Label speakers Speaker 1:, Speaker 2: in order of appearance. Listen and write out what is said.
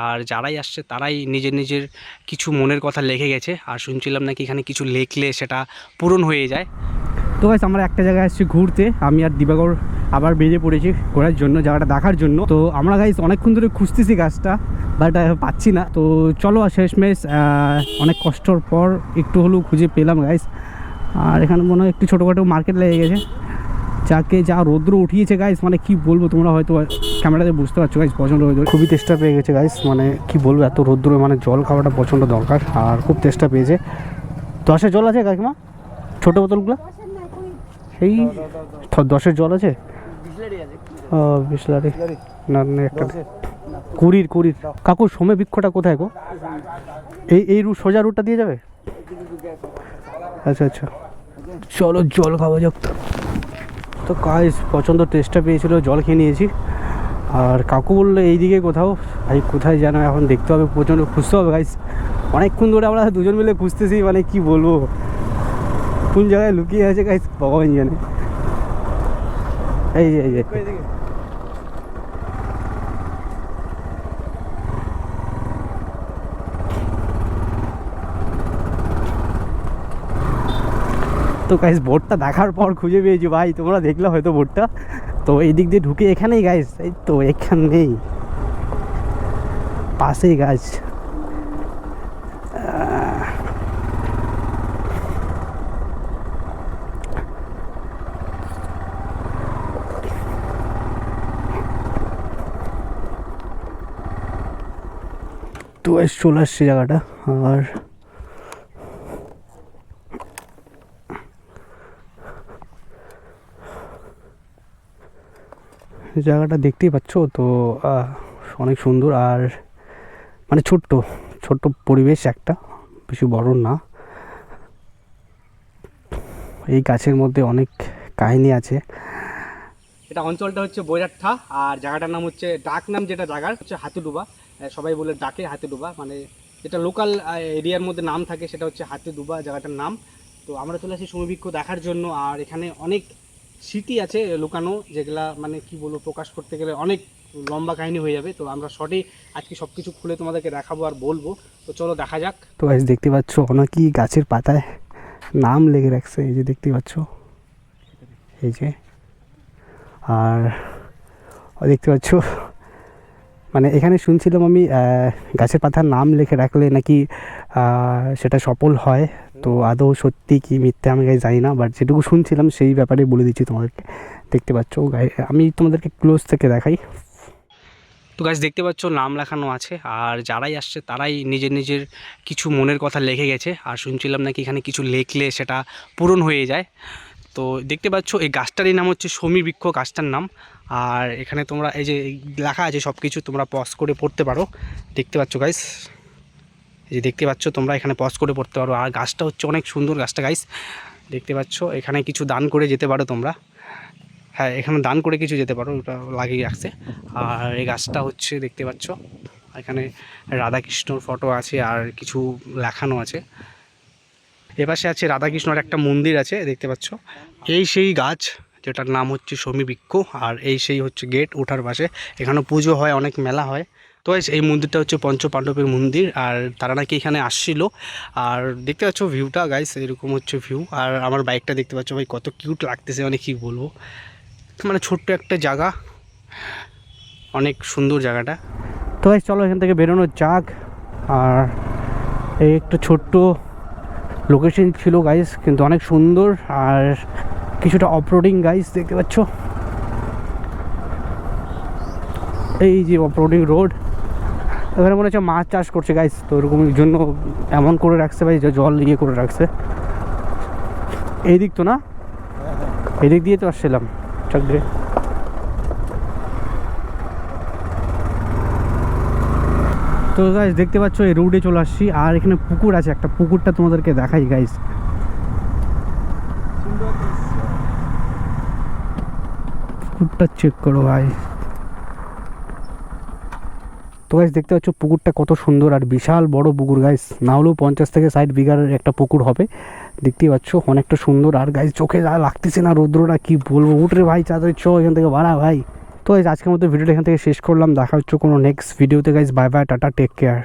Speaker 1: আর যারাই আসছে তারাই নিজের নিজের কিছু মনের কথা লিখে গেছে। আর শুনছিলাম নাকি এখানে কিছু লেখলে সেটা পূরণ হয়ে যায়। তো গাইস আমরা একটা জায়গায় আসছি ঘুরতে। আমি আর দিবাগর আবার বেরিয়ে পড়েছি ঘোরার জন্য, জায়গাটা দেখার জন্য। তো আমরা গাইস অনেকক্ষণ ধরে খুঁজতেছি গাছটা বাট পাচ্ছি না। তো চলো শেষমেশ অনেক কষ্টর পর একটু হলেও খুঁজে পেলাম গাইস আর এখানে মনে হয় একটু ছোটোখাটো মার্কেট লেগে গেছে। যাকে যা রৌদ্র উঠিয়েছে গাইস মানে কি বলব তোমরা হয়তো ক্যামেরাতে বুঝতে পারছ গাইস প্রচণ্ড রৌদ্র খুবই তেষ্টা পেয়ে গেছে গাইস মানে কি বলব এত রৌদ্র মানে জল খাওয়াটা প্রচণ্ড দরকার আর খুব তেষ্টা পেয়েছে। দশের জল আছে কাকিমা? ছোটো বোতলগুলো? এই থ- দশের জল আছে? ও বিসলারি। না না একটা কুড়ির কুড়ির। কাকু সময় বৃক্ষটা কোথায় গো? এই এই রুট সোজা রুটটা দিয়ে যাবে? আচ্ছা আচ্ছা। চলো জল খাওয়া যাক তো। তো গাইস পছন্দ টেস্টটা পেয়েছিল জল খেয়ে নিয়েছি। আর কাকু বলল এইদিকে কোথাও? ভাই কোথায় যেন এখন দেখতে হবে প্রচণ্ড খুঁজতে হবে গাইস অনেকক্ষণ ধরে আমরা দুজন মিলে খুঁজতেছি মানে কি বলব? কোন জায়গায় লুকিয়ে আছে গাইস ভগবান জানে। এই যে, এই যে। তো গাইস বোর্ডটা দেখার পর খুঁজে পেয়েছি ভাই তোমরা দেখলে হয়তো বোর্ডটা তো এই দিক দিয়ে ঢুকে এখানেই গাছ এই তো এখানেই। পাশেই গাছ তো চলে আসছে জায়গাটা, আর জায়গাটা দেখতেই পাচ্ছ, তো অনেক সুন্দর আর মানে ছোট্ট ছোট্ট পরিবেশ একটা, বেশি বড় না। এই গাছের মধ্যে অনেক কাহিনী আছে। এটা অঞ্চলটা হচ্ছে বৈরাট্টা আর জায়গাটার নাম হচ্ছে, ডাক নাম যেটা জায়গার, হচ্ছে হাতিডুবা। সবাই বলে ডাকে হাতিডুবা মানে যেটা লোকাল এরিয়ার মধ্যে নাম থাকে সেটা হচ্ছে হাতিডুবা জায়গাটার নাম। তো আমরা চলে আসি সমীবৃক্ষ দেখার জন্য, আর এখানে অনেক স্মৃতি আছে লুকানো, যেগুলা মানে কি বলব, প্রকাশ করতে গেলে অনেক লম্বা কাহিনী হয়ে যাবে। তো আমরা শর্টে আজকে সব কিছু খুলে তোমাদেরকে দেখাবো আর বলব। তো চলো দেখা যাক। তো আজ দেখতে পাচ্ছ অনেকই গাছের পাতায় নাম লেগে রাখছে, এই যে দেখতে পাচ্ছ? এই যে। আর দেখতে পাচ্ছ? মানে এখানে শুনছিলাম আমি গাছের পাতার নাম লিখে রাখলে নাকি সেটা সফল হয়। তো আদৌ সত্যি কি মিথ্যে আমি গাই জানি না বাট যেটুকু শুনছিলাম সেই ব্যাপারে বলে দিচ্ছি তোমাদেরকে। দেখতে পাচ্ছ, গাই, আমি তোমাদেরকে ক্লোজ থেকে দেখাই। তো গাছ দেখতে পাচ্ছ, নাম লেখানো আছে, আর যারাই আসছে তারাই নিজের নিজের কিছু মনের কথা লেখে গেছে, আর শুনছিলাম নাকি এখানে কিছু লিখলে সেটা পূরণ হয়ে যায়। তো দেখতে পাচ্ছ, এই গাছটারই নাম হচ্ছে সমী বৃক্ষ গাছটার নাম, আর এখানে তোমরা এই যে লেখা আছে সব কিছু তোমরা পজ করে পড়তে পারো। দেখতে পাচ্ছ গাইস এই যে দেখতে পাচ্ছ, তোমরা এখানে পজ করে পড়তে পারো। আর গাছটা হচ্ছে অনেক সুন্দর গাছটা গাইস দেখতে পাচ্ছ, এখানে কিছু দান করে যেতে পারো তোমরা। হ্যাঁ এখানে দান করে কিছু যেতে পারো, ওটা লাগিয়ে রাখছে। আর এই গাছটা হচ্ছে, দেখতে পাচ্ছ, এখানে রাধাকৃষ্ণর ফটো আছে আর কিছু লেখানো আছে। এপাশে আছে রাধাকৃষ্ণর একটা মন্দির আছে, দেখতে পাচ্ছ। এই সেই গাছ, যেটার নাম হচ্ছে সমী বৃক্ষ আর এই সেই হচ্ছে গেট ওঠার পাশে। এখানে পুজো হয়, অনেক মেলা হয়। তো এই মন্দিরটা হচ্ছে পঞ্চ পাণ্ডবের মন্দির, আর তারা নাকি এখানে আসছিল। আর দেখতে পাচ্ছ ভিউটা গাইস এরকম হচ্ছে ভিউ আর আমার বাইকটা দেখতে পাচ্ছ ভাই, কত কিউট লাগতেছে মানে কী বলব। মানে ছোট্ট একটা জায়গা, অনেক সুন্দর জায়গাটা। তো ভাই চলো এখান থেকে বেরোনো যাক। আর এই একটা ছোট্ট লোকেশন ছিল গাইস কিন্তু অনেক সুন্দর। আর কিছুটা অফরোডিং গাইস দেখতে পাচ্ছ। এই যে অফরোডিং রোড এখানে মনে হচ্ছে মাছ চাষ করছে গাইস তো ওরকম জন্য এমন করে রাখছে ভাই জল ইয়ে করে রাখছে। এই দিক তো না? এই দিক দিয়ে তো আসছিলাম চাকরি তো গাইস দেখতে পাচ্ছ, এই রোডে চলে আসছি। আর এখানে পুকুর আছে, একটা পুকুরটা তোমাদেরকে দেখাই গাইস পুকুরটা চেক করো ভাই তো গাইস দেখতে পাচ্ছ পুকুরটা কত সুন্দর আর বিশাল বড় পুকুর গাইস না হলেও পঞ্চাশ থেকে ষাট বিঘার একটা পুকুর হবে। দেখতেই পাচ্ছ, অনেকটা সুন্দর। আর গাইস চোখে যা লাগতেছে না রৌদ্রটা, কি বলব? উঠরে ভাই, চাঁদের চ, এখান থেকে বাড়া ভাই। তো গাইস আজকের মতো ভিডিওটা এখান থেকে শেষ করলাম। দেখা হচ্ছে কোনো নেক্সট ভিডিওতে guys bye bye tata take care